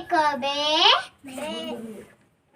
बे एक बे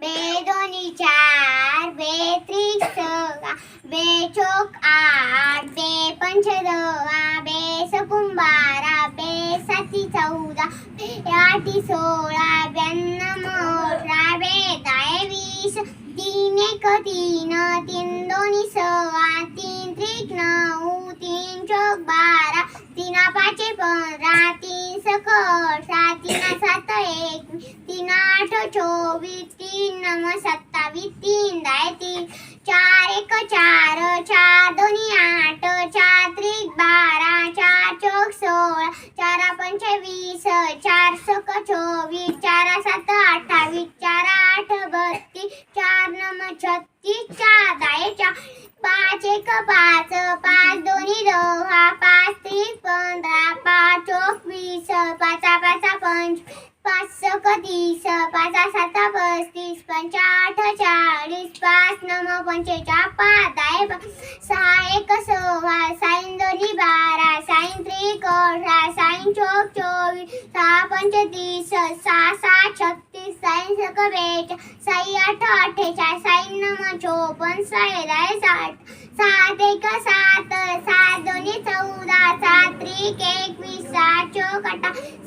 बे दोन्ही चार बे त्रिक सहा बे चोक आठ बे पंच दहा बे सकुम बारा बे साती चौदा बे आठी सोळा ब्याण्णव अठरा बे दहा वीस तीन एक तीन तीन दोन्ही सहा तीन त्रिक नऊ तीन चोक बारा तीन पाचे पंधरा तीन सक अठरा तीन सात एक तीन आठ चोवीस तीन नऊ सत्तावीस तीन दाय तीन चार एक चार चार दोन्ही आठ चार त्रिक बारा चार चौक सोळा चार पंचवीस चार सक चोवीस चार सात अठ्ठावीस चार आठ बत्तीस चार नम छत्तीस चार दाय चार पाच एक पाच पाच दोन्ही पाचा पंच पाच सक तीस पाचा सात पस्तीस पंच आठ चाळीस पाच नम पंचेचा पाच दहा सहा एक सोळा साईन दोन्ही बारा साईन त्रिक अठरा साईन चोक चोवीस सहा पंच तीस सहा सहा छत्तीस साईन सक बेच साई आठ अठ्ठेचाळीस साईन नम चोपन्न साई दहा साठ सात एक सात सात दोन्ही चौदा सात त्रिक एकवीस सात चोक अठरा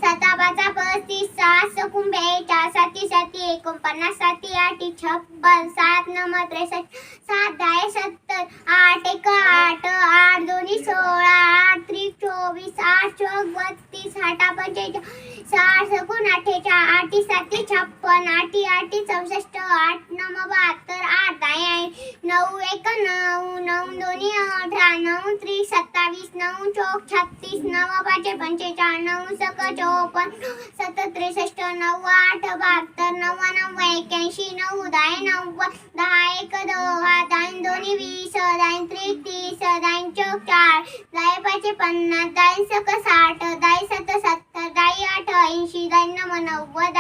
सात सकून बेचाळीस साती साती एकोणपन्नास साती आठी छप्पन सात नम त्रेसष्ट सात दहा सत्तर आठ एक आठ आठ दोन्ही सोळा आठ त्रिक चोवीस आठ चौक बत्तीस आठा पंचेचाळीस साठ सकून अठ्ठेचाळ आठी साती छप्पन आठी आठी चौसष्ट आठ नम बहात्तर आठ दहा नऊ एक नऊ नऊ दोन्ही अठरा नऊ त्रिक बावीस नऊ चौक छत्तीस नव पाचशे पंचेचाळ नऊ सक चोपन्न सत त्रेसष्ट नऊ आठ बहात्तर नव्याण्णव एक्याऐंशी नऊ दहा नव्वद दहा एक दहा दाईन दोन्ही वीस दाईन त्रिक तीस दाईन चौक चार दाय पाचशे पन्नास दहा सक साठ दहा सत सत्तर दहा आठ ऐंशी दहा नव नव्वद